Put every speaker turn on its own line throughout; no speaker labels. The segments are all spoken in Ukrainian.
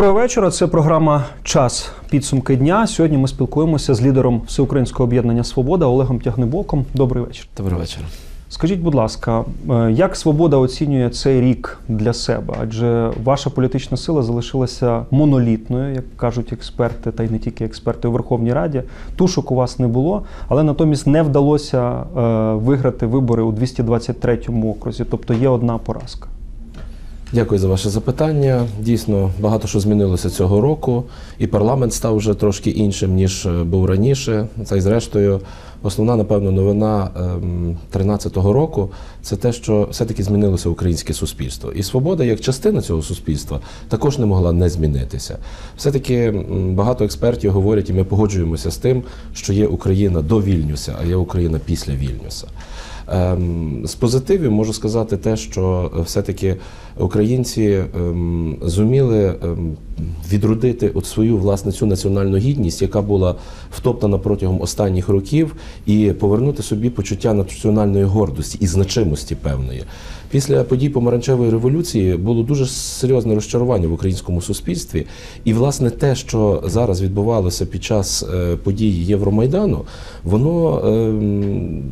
Доброго вечора. Це програма Час підсумки дня. Сьогодні ми спілкуємося з лідером Всеукраїнського об'єднання Свобода Олегом Тягнебоком. Добрий вечір.
Добрий вечір.
Скажіть, будь ласка, е, як свобода оцінює цей рік для себе? Адже ваша політична сила залишилася монолітною, як кажуть експерти, та й не тільки експерти у Верховній Раді. Тушок у вас не було, але натомість не вдалося е, виграти вибори у 223-му окрузі. Тобто є одна поразка.
Дякую за ваше запитання. Дійсно, багато що змінилося цього року, і парламент став вже трошки іншим ніж е, був раніше. Це і зрештою основна, напевно, новина 2013 року це те, що все-таки змінилося українське суспільство. І свобода, як частина цього суспільства, також не могла не змінитися. Все-таки багато експертів говорять, і ми погоджуємося з тим, що є Україна до Вільнюса, а є Україна після Вільнюса. Ем, з позитивів можу сказати те, що все-таки українці ем, зуміли ем, відродити от свою власне цю національну гідність, яка була втоптана протягом останніх років, і повернути собі почуття національної гордості і значимості певної. Після подій помаранчевої революції було дуже серйозне розчарування в українському суспільстві, і власне те, що зараз відбувалося під час е, подій Євромайдану, воно ем,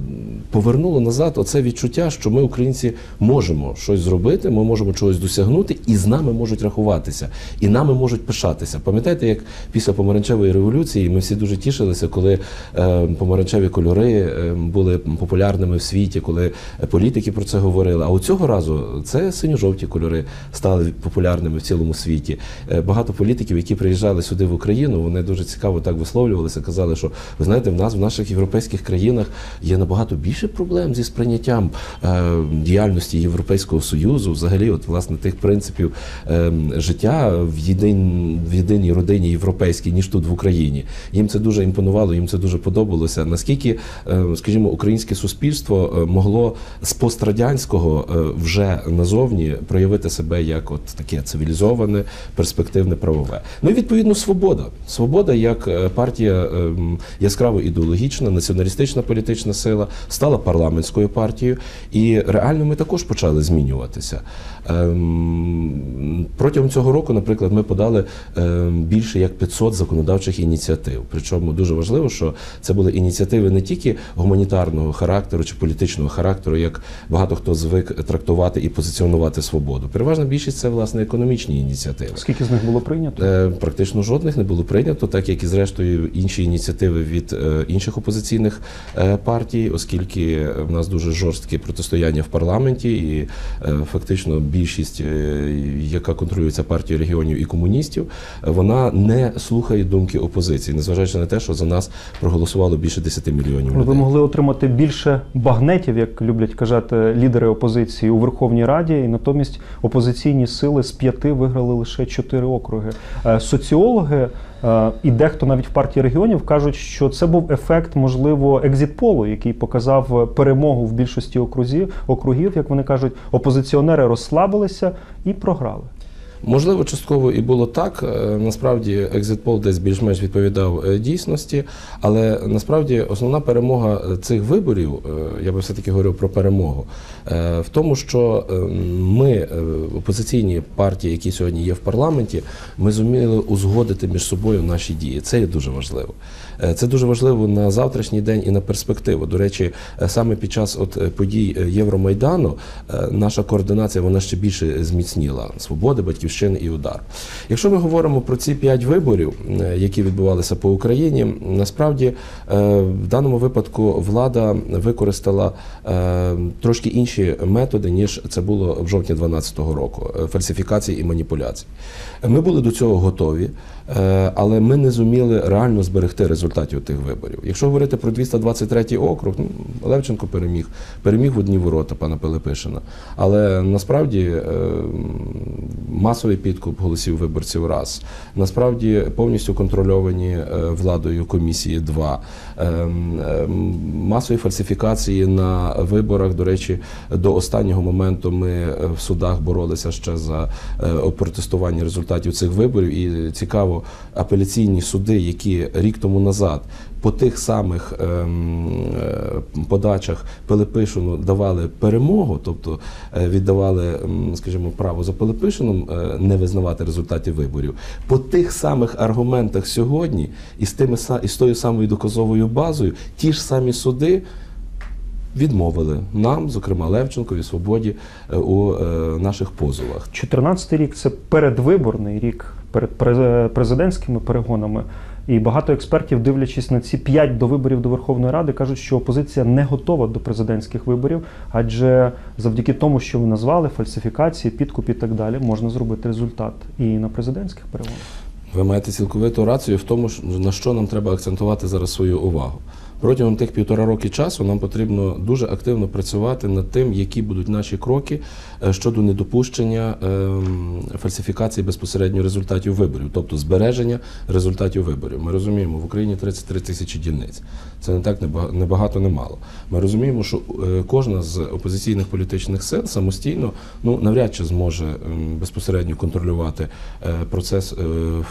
повернуло назад оце відчуття, що ми, українці, можемо щось зробити, ми можемо чогось досягнути, і з нами можуть рахуватися, і нами можуть пишатися. Пам'ятаєте, як після помаранчевої революції ми всі дуже тішилися, коли е, помаранчеві кольори е, були популярними в світі, коли політики про це говорили. А цього разу це синьо-жовті кольори стали популярними в цілому світі. Е, багато політиків, які приїжджали сюди в Україну, вони дуже цікаво так висловлювалися. Казали, що ви знаєте, в нас в наших європейських країнах є набагато більше проблем зі сприйняттям е, діяльності Європейського союзу, взагалі, от власне тих принципів е, життя в єдин, в єдиній родині європейській, ніж тут в Україні. Їм це дуже імпонувало, їм це дуже подобалося. Наскільки, е, скажімо, українське суспільство е, могло з пострадянського вже назовні проявити себе як от таке цивілізоване, перспективне правове. Ну і відповідно свобода. Свобода як е, партія ем, яскраво ідеологічна, націоналістична політична сила стала парламентською партією, і реально ми також почали змінюватися. Ем, протягом цього року, наприклад, ми подали ем, більше як 500 законодавчих ініціатив. Причому дуже важливо, що це були ініціативи не тільки гуманітарного характеру чи політичного характеру, як багато хто звик трактувати і позиціонувати свободу. Переважна більшість це власне економічні ініціативи.
Скільки з них було прийнято?
Е, Практично жодних не було прийнято, так як і зрештою інші ініціативи від е, інших опозиційних е, партій, оскільки в нас дуже жорстке протистояння в парламенті, і е, фактично більшість, е, яка контролюється партією регіонів і комуністів, вона не слухає думки опозиції, незважаючи на те, що за нас проголосувало більше 10 мільйонів
Ви
людей.
могли отримати більше багнетів, як люблять казати лідери опозиції у Верховній Раді, і натомість опозиційні сили з п'яти виграли лише чотири округи. Е, Соціологи е, і дехто навіть в партії регіонів кажуть, що це був ефект, можливо, екзітполу, який показав перемогу в більшості окрузів, округів, як вони кажуть, опозиціонери розслабилися і програли.
Можливо, частково і було так. Е, Насправді, екзитпол десь більш-менш відповідав е, дійсності, але насправді основна перемога е, цих виборів, я би все-таки говорив про перемогу, в тому, що ми, опозиційні партії, які сьогодні є в парламенті, ми зуміли узгодити між собою наші дії. Це є дуже важливо. Це дуже важливо на завтрашній день і на перспективу. До речі, саме під час от подій Євромайдану наша координація вона ще більше зміцніла. Свободи, батьківщини і удар. Якщо ми говоримо про ці п'ять виборів, е, які відбувалися по Україні, насправді е, в даному випадку влада використала е, трошки інші методи, ніж це було в жовтні 2012 року. Фальсифікації і маніпуляцій. Ми були до цього готові, але ми не зуміли реально зберегти результатів тих виборів. Якщо говорити про 223 округ, ну, Левченко переміг, переміг в одні ворота пана Пилипишина. Але насправді е, масовий підкуп голосів виборців раз. Насправді повністю контрольовані е, владою комісії два. Е, е, Масові фальсифікації на виборах. До речі, до останнього моменту ми е, в судах боролися ще за е, опротестування результатів цих виборів. І цікаво, апеляційні суди, які рік тому назад по тих самих ем, е, подачах Пилипишину давали перемогу, тобто е, віддавали, ем, скажімо, право за Пилипишином е, не визнавати результатів виборів. По тих самих аргументах сьогодні і з тими і з тою самою доказовою базою, ті ж самі суди. Відмовили нам, зокрема Левченкові, свободі у наших позовах.
14-й рік це передвиборний рік перед президентськими перегонами. І багато експертів, дивлячись на ці п'ять довиборів до Верховної Ради, кажуть, що опозиція не готова до президентських виборів, адже завдяки тому, що ви назвали фальсифікації, підкуп і так далі, можна зробити результат і на президентських перегонах.
Ви маєте цілковиту рацію в тому, на що нам треба акцентувати зараз свою увагу. Протягом тих півтора роки часу нам потрібно дуже активно працювати над тим, які будуть наші кроки е, щодо недопущення ем, фальсифікації безпосередньо результатів виборів, тобто збереження результатів виборів. Ми розуміємо, в Україні 33 тисячі дільниць. Це не так не багато, не мало. Ми розуміємо, що е, кожна з опозиційних політичних сил самостійно ну навряд чи зможе ем, безпосередньо контролювати е, процес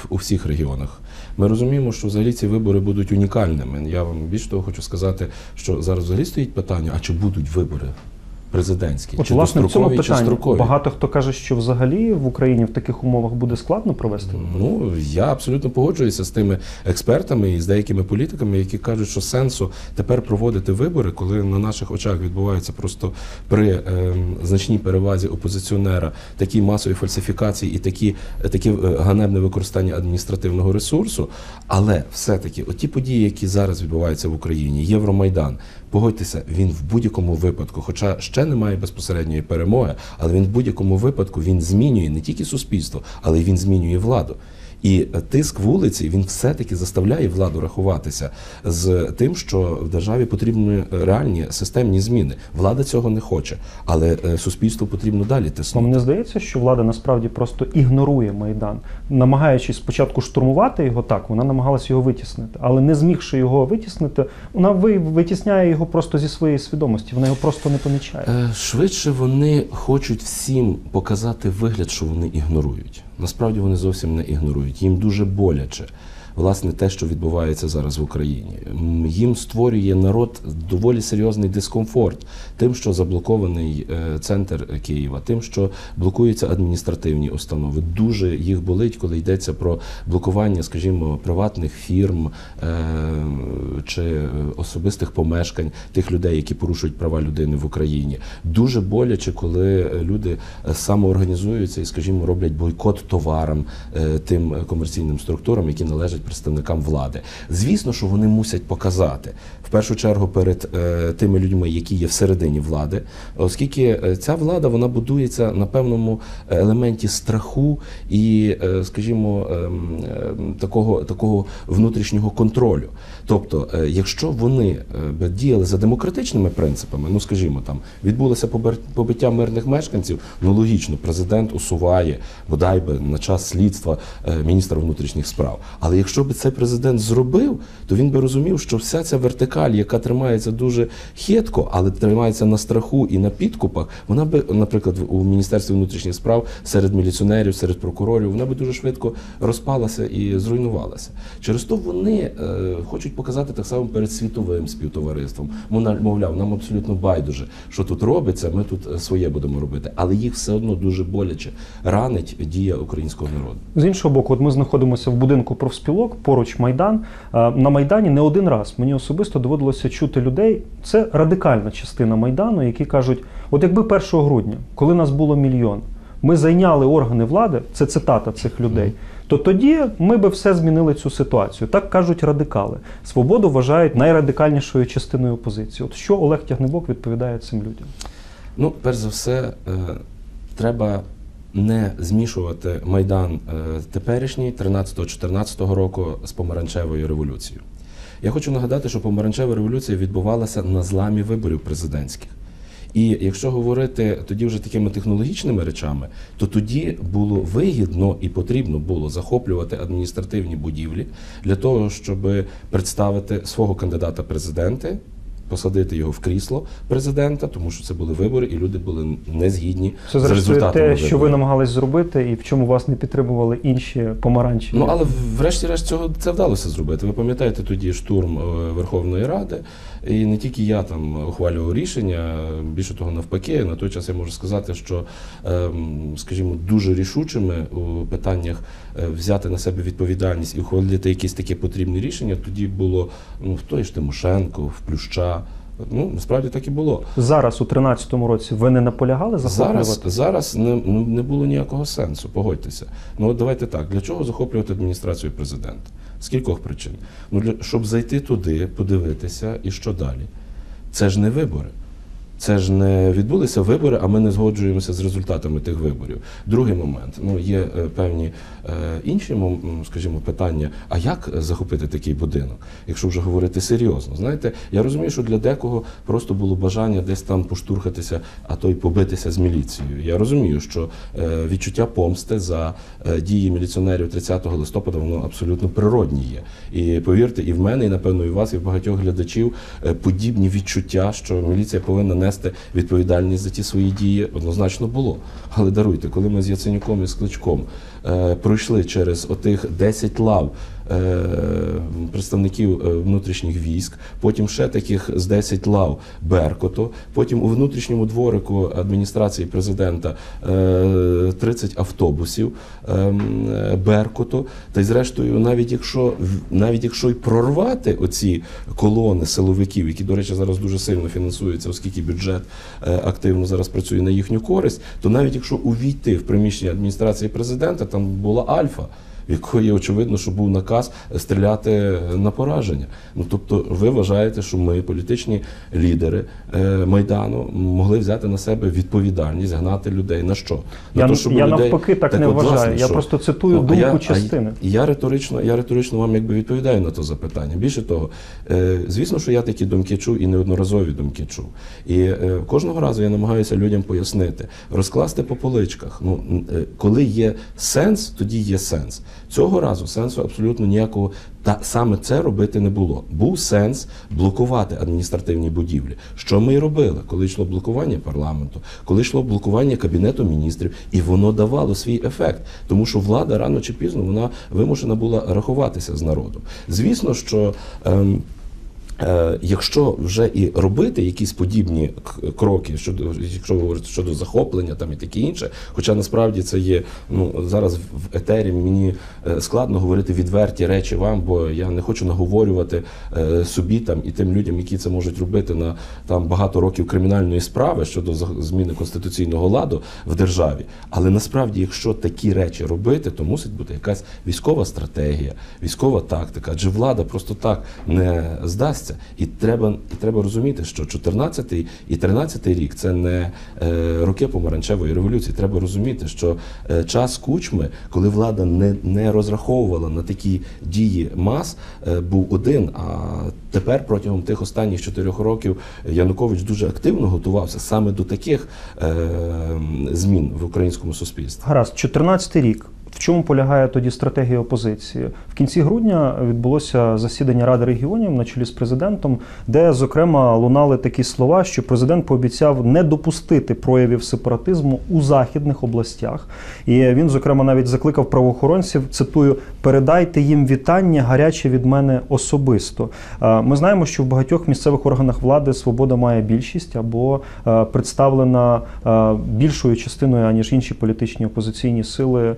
у всіх регіонах. Ми розуміємо, що взагалі ці вибори будуть унікальними. Я вам більш того хочу сказати, що зараз взагалі стоїть питання: а чи будуть вибори президентські,
От,
чи
власне, в цьому питанні
строкові?
багато хто каже, що взагалі в Україні в таких умовах буде складно провести.
Ну я абсолютно погоджуюся з тими експертами і з деякими політиками, які кажуть, що сенсу тепер проводити вибори, коли на наших очах відбуваються просто при ем, значній перевазі опозиціонера такі масові фальсифікації і такі, такі е, ганебне використання адміністративного ресурсу. Але все-таки оті події, які зараз відбуваються в Україні, Євромайдан. Погодьтеся, він в будь-якому випадку, хоча ще немає безпосередньої перемоги, але він в будь-якому випадку він змінює не тільки суспільство, але й він змінює владу. І тиск вулиці він все-таки заставляє владу рахуватися з тим, що в державі потрібні реальні системні зміни. Влада цього не хоче, але е, суспільству потрібно далі тиснути.
не здається, що влада насправді просто ігнорує майдан, намагаючись спочатку штурмувати його, так вона намагалась його витіснити, але не змігши його витіснити, вона ви- витісняє його просто зі своєї свідомості. Вона його просто не помічає.
Е, Швидше вони хочуть всім показати вигляд, що вони ігнорують. Насправді вони зовсім не ігнорують. Їм дуже боляче. Власне, те, що відбувається зараз в Україні, їм створює народ доволі серйозний дискомфорт тим, що заблокований е, центр Києва, тим, що блокуються адміністративні установи. Дуже їх болить, коли йдеться про блокування, скажімо, приватних фірм е, чи особистих помешкань тих людей, які порушують права людини в Україні. Дуже боляче, коли люди е, самоорганізуються і, скажімо, роблять бойкот товарам тим комерційним структурам, які належать представникам влади. Звісно, що вони мусять показати в першу чергу перед е, тими людьми, які є всередині влади, оскільки е, ця влада вона будується на певному елементі страху і, е, скажімо, ем, ем, такого, такого внутрішнього контролю. Тобто, якщо вони е, діяли за демократичними принципами, ну скажімо, там відбулося побиття мирних мешканців, ну логічно, президент усуває бодай би на час слідства міністра внутрішніх справ. Але якщо би цей президент зробив, то він би розумів, що вся ця вертикаль, яка тримається дуже хитко, але тримається на страху і на підкупах, вона би, наприклад, у міністерстві внутрішніх справ серед міліціонерів, серед прокурорів, вона би дуже швидко розпалася і зруйнувалася. Через то вони е, хочуть показати так само перед світовим співтовариством. Мона- Мовляв, нам абсолютно байдуже, що тут робиться. Ми тут е, своє будемо робити, але їх все одно дуже боляче ранить дія українського народу.
З іншого боку, от ми знаходимося в будинку профспілок, поруч Майдан. Е, На Майдані не один раз мені особисто доводилося чути людей. Це радикальна частина Майдану, які кажуть: от якби 1 грудня, коли нас було мільйон, ми зайняли органи влади, це цитата цих людей. То тоді ми би все змінили цю ситуацію. Так кажуть радикали. Свободу вважають найрадикальнішою частиною опозиції. От що Олег Тягнебок відповідає цим людям?
Ну, перш за все, е, треба не змішувати майдан е, теперішній 13-14 року з помаранчевою революцією. Я хочу нагадати, що помаранчева революція відбувалася на зламі виборів президентських. І якщо говорити тоді вже такими технологічними речами, то тоді було вигідно і потрібно було захоплювати адміністративні будівлі для того, щоб представити свого кандидата президенти посадити його в крісло президента, тому що це були вибори, і люди були не згідні
Це
з результатами
те, що ви намагались зробити, і в чому вас не підтримували інші помаранчеві.
Ну але врешті-решт цього це вдалося зробити. Ви пам'ятаєте тоді штурм е, Верховної Ради, і не тільки я там ухвалював рішення. Більше того, навпаки, на той час я можу сказати, що, ем, скажімо, дуже рішучими у питаннях е, взяти на себе відповідальність і ухвалити якісь такі потрібні рішення. Тоді було ну в той ж Тимошенко, в Плюща. Ну насправді так і було.
Зараз, у 13-му році, ви не наполягали захоплювати?
Зараз, зараз не, ну, не було ніякого сенсу, погодьтеся. Ну от давайте так. Для чого захоплювати адміністрацію президента? З кількох причин. Ну, для, щоб зайти туди, подивитися, і що далі? Це ж не вибори. Це ж не відбулися вибори, а ми не згоджуємося з результатами тих виборів. Другий момент. Ну є е, певні е, інші, скажімо, питання. А як захопити такий будинок, якщо вже говорити серйозно? Знаєте, я розумію, що для декого просто було бажання десь там поштурхатися, а то й побитися з міліцією. Я розумію, що е, відчуття помсти за дії міліціонерів 30 листопада воно абсолютно природні є. І повірте, і в мене, і напевно, і в вас, і в багатьох глядачів подібні відчуття, що міліція повинна нести відповідальність за ті свої дії, однозначно було. Але даруйте, коли ми з Яценюком і з Кличком пройшли через отих 10 лав. е, Представників е, внутрішніх військ, потім ще таких з 10 лав Беркуту, потім у внутрішньому дворику адміністрації президента е, 30 автобусів ем, е, Та й зрештою, навіть якщо навіть якщо й прорвати оці колони силовиків, які, до речі, зараз дуже сильно фінансуються, оскільки бюджет е, активно зараз працює на їхню користь, то навіть якщо увійти в приміщення адміністрації президента, там була альфа. Якої очевидно, що був наказ стріляти на пораження. Ну тобто, ви вважаєте, що ми, політичні лідери е, майдану, могли взяти на себе відповідальність, гнати людей на що? На
Я-
то, щоб
я
людей-
навпаки так не
от,
вважаю.
власне,
Я
що?
просто цитую
Ну,
думку
я- а
частини.
Я риторично, я риторично вам якби відповідаю на то запитання. Більше того, е, звісно, що я такі думки чув і неодноразові думки чув. І е, кожного разу я намагаюся людям пояснити, розкласти по поличках. Ну е, коли є сенс, тоді є сенс. Цього разу сенсу абсолютно ніякого. Та саме це робити не було. Був сенс блокувати адміністративні будівлі. Що ми і робили, коли йшло блокування парламенту, коли йшло блокування кабінету міністрів, і воно давало свій ефект, тому що влада рано чи пізно вона вимушена була рахуватися з народом. Звісно, що. Ем, Якщо вже і робити якісь подібні кроки щодо, якщо ви говорите щодо захоплення там і таке інше, хоча насправді це є ну зараз в етері мені е, складно говорити відверті речі вам, бо я не хочу наговорювати е, собі там і тим людям, які це можуть робити на там багато років кримінальної справи щодо зміни конституційного ладу в державі. Але насправді, якщо такі речі робити, то мусить бути якась військова стратегія, військова тактика, адже влада просто так не здасться. І треба, і треба розуміти, що 14 і 13 рік це не е, роки помаранчевої революції. Треба розуміти, що е, час кучми, коли влада не, не розраховувала на такі дії мас, е, був один. А тепер протягом тих останніх чотирьох років Янукович дуже активно готувався саме до таких змін в українському суспільстві.
Гаразд, 14 рік. В чому полягає тоді стратегія опозиції? В кінці грудня відбулося засідання Ради регіонів на чолі з президентом, де, зокрема, лунали такі слова, що президент пообіцяв не допустити проявів сепаратизму у західних областях. І він, зокрема, навіть закликав правоохоронців, цитую, передайте їм вітання гаряче від мене особисто. Е, Ми знаємо, що в багатьох місцевих органах влади свобода має більшість або е, представлена е, більшою частиною, аніж інші політичні опозиційні сили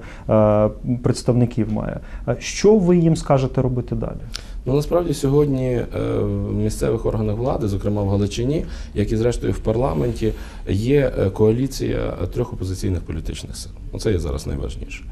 представників має. Е, Що ви їм скажете робити далі?
Ну насправді сьогодні е, в місцевих органах влади, зокрема в Галичині, як і зрештою в парламенті, є е, коаліція трьох опозиційних політичних сил. Оце є зараз найважніше.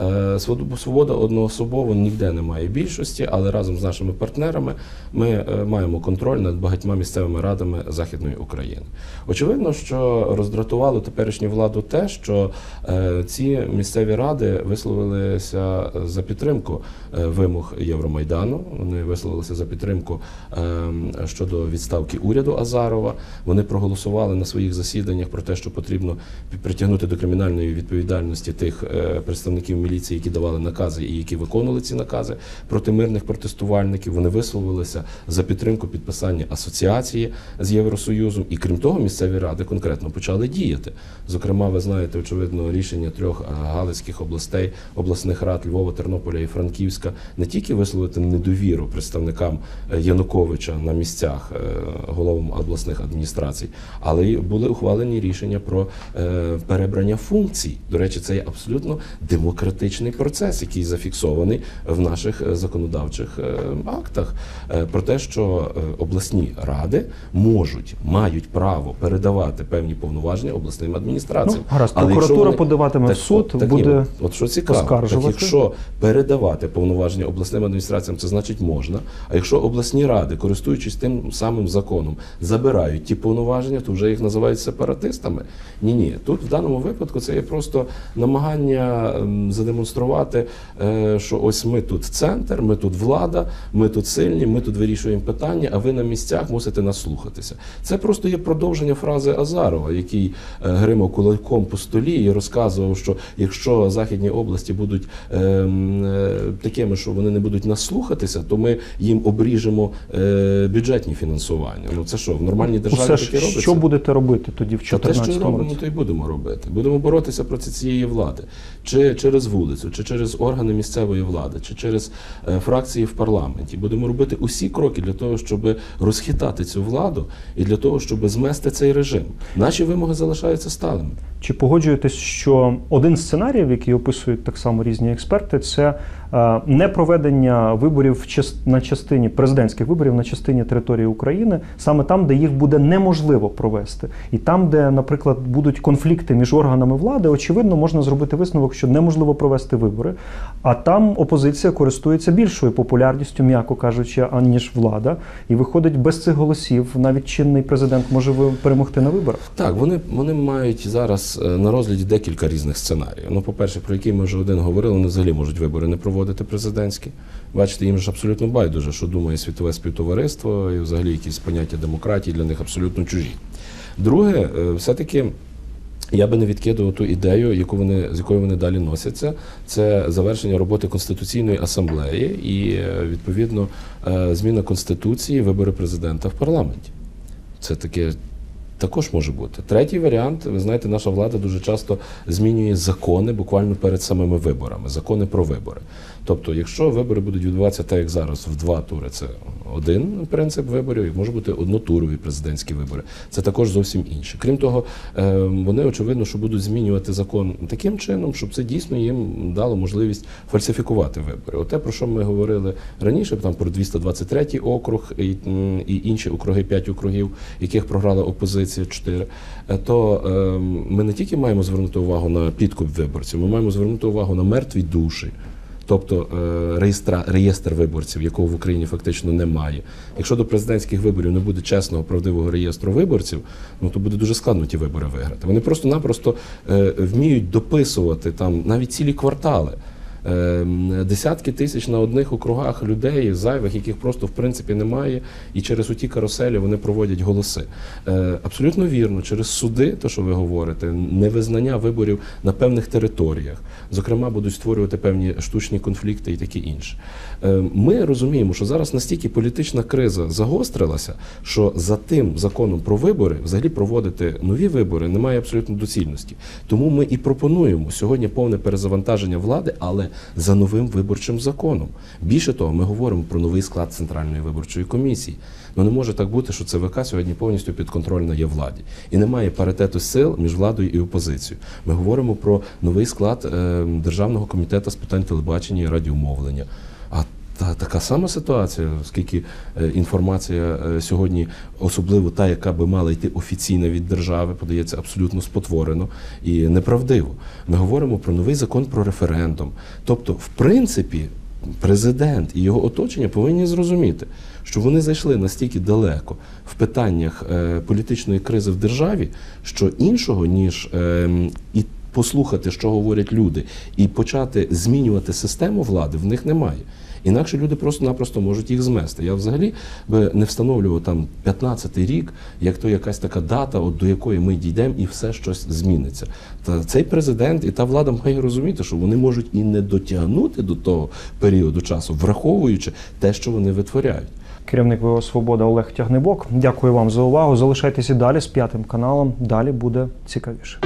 Е, свобода- одноособово ніде не має більшості, але разом з нашими партнерами ми е, маємо контроль над багатьма місцевими радами Західної України. Очевидно, що роздратувало теперішню владу те, що е, ці місцеві ради висловилися за підтримку вимог Євромайдану. вони висловилися за підтримку ем, щодо відставки уряду Азарова. Вони проголосували на своїх засіданнях про те, що потрібно притягнути до кримінальної відповідальності тих представників міліції, які давали накази і які виконували ці накази проти мирних протестувальників. Вони висловилися за підтримку підписання асоціації з Євросоюзом. І крім того, місцеві ради конкретно почали діяти. Зокрема, ви знаєте, очевидно, рішення трьох галицьких областей, обласних рад Львова, Тернополя і Франківська не тільки висловити недовіру представникам е, Януковича на місцях е, головам обласних адміністрацій, але й були ухвалені рішення про е, перебрання функцій. До речі, це є абсолютно демократичний процес, який зафіксований в наших е, законодавчих е, актах. Е, Про те, що обласні ради можуть мають право передавати певні повноваження обласним адміністраціям.
Ну, гаразд,
Але
прокуратура
вони-
подаватиме в суд,
так,
буде
от, от що цікаво, так якщо передавати повноваження обласним адміністраціям, це значить можна. А якщо обласні ради, користуючись тим самим законом, забирають ті повноваження, то вже їх називають сепаратистами. Ні, ні. Тут в даному випадку це є просто намагання задемонструвати, е, що ось ми тут центр, ми тут влада, ми тут сильні, ми тут вирішуємо питання, а ви на місцях мусите нас слухатися. Це просто є продовження фрази Азарова, який е, гримав кулаком по столі і розказував, що якщо західні області будуть ем, е, такими, що вони не будуть нас слухатися, то ми їм обріжемо бюджетні фінансування. Ну це що в нормальній державі
Усе
таке робиться?
що будете робити тоді в
Та те, що робимо, то й будемо робити. Будемо боротися проти цієї влади, чи через вулицю, чи через органи місцевої влади, чи через е, фракції в парламенті. Будемо робити усі кроки для того, щоб розхитати цю владу і для того, щоб змести цей режим. Наші вимоги залишаються сталими.
Чи погоджуєтесь, що один з сценаріїв, який описують так само різні експерти, це е, не проведення виборів на частині президентських виборів на частині території України, саме там, де їх буде неможливо провести, і там, де, наприклад, будуть конфлікти між органами влади, очевидно, можна зробити висновок, що неможливо провести вибори. А там опозиція користується більшою популярністю, м'яко кажучи, аніж влада, і виходить без цих голосів. Навіть чинний президент може перемогти на виборах.
Так, вони, вони мають зараз е, на розгляді декілька різних сценаріїв. Ну, по-перше, про які ми вже один говорили, вони взагалі можуть вибори не проводити президентські. Бачите, їм ж абсолютно байдуже, що думає світове співтовариство, і взагалі якісь поняття демократії для них абсолютно чужі. Друге, е, все-таки. Я би не відкидував ту ідею, яку вони з якою вони далі носяться. Це завершення роботи конституційної асамблеї і е, відповідно е, зміна конституції, вибори президента в парламенті. Це таке також може бути. Третій варіант, ви знаєте, наша влада дуже часто змінює закони буквально перед самими виборами, закони про вибори. Тобто, якщо вибори будуть відбуватися так, як зараз, в два тури, це один принцип виборів, і може бути однотурові президентські вибори. Це також зовсім інше. Крім того, е, вони очевидно, що будуть змінювати закон таким чином, щоб це дійсно їм дало можливість фальсифікувати вибори. Оте, про що ми говорили раніше, там про 223 округ і, і інші округи, 5 округів, яких програла опозиція 4, е, то е, ми не тільки маємо звернути увагу на підкуп виборців, ми маємо звернути увагу на мертві душі. Тобто е, реєстра, реєстр виборців, якого в Україні фактично немає. Якщо до президентських виборів не буде чесного, правдивого реєстру виборців, ну то буде дуже складно ті вибори виграти. Вони просто-напросто е, вміють дописувати там навіть цілі квартали. Е, Десятки тисяч на одних округах людей зайвих, яких просто в принципі немає, і через оті каруселі вони проводять голоси. Е, Абсолютно вірно, через суди, то що ви говорите, невизнання виборів на певних територіях, зокрема, будуть створювати певні штучні конфлікти і таке інше. Е, Ми розуміємо, що зараз настільки політична криза загострилася, що за тим законом про вибори взагалі проводити нові вибори немає абсолютно доцільності. Тому ми і пропонуємо сьогодні повне перезавантаження влади, але за новим виборчим законом. Більше того, ми говоримо про новий склад центральної виборчої комісії. Ну не може так бути, що ЦВК сьогодні повністю підконтрольна є владі, і немає паритету сил між владою і опозицією. Ми говоримо про новий склад е, державного комітету з питань телебачення і радіомовлення. Та така сама ситуація, оскільки е, інформація е, сьогодні, особливо та, яка би мала йти офіційно від держави, подається абсолютно спотворено і неправдиво. Ми говоримо про новий закон про референдум. Тобто, в принципі, президент і його оточення повинні зрозуміти, що вони зайшли настільки далеко в питаннях е, політичної кризи в державі, що іншого ніж е, і послухати, що говорять люди, і почати змінювати систему влади, в них немає. Інакше люди просто-напросто можуть їх змести. Я взагалі би не встановлював там 15-й рік, як то якась така дата, от до якої ми дійдемо, і все щось зміниться. Та цей президент і та влада має розуміти, що вони можуть і не дотягнути до того періоду часу, враховуючи те, що вони витворяють.
Керівник ВО Свобода Олег Тягнебок. Дякую вам за увагу. Залишайтеся далі з п'ятим каналом. Далі буде цікавіше.